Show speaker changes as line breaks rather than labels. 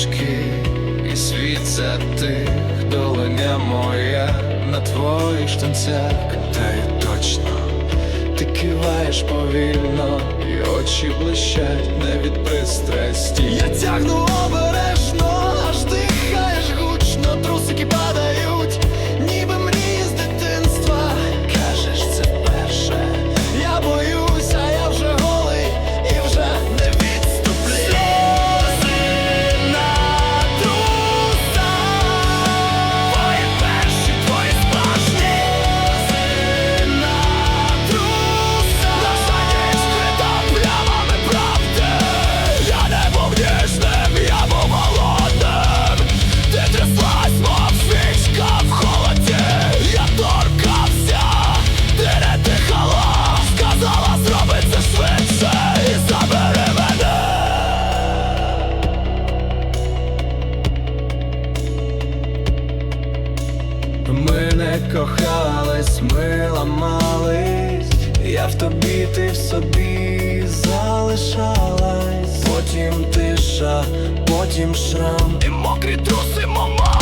ручки, і світ затих, долоня моя на твоїх штанцях Катає точно, ти киваєш повільно, і очі блищать не від пристрасті. Я тягну Ми не кохались, ми ламались, я в тобі, ти в собі залишалась. Потім тиша, потім шрам і мокрі труси, мама.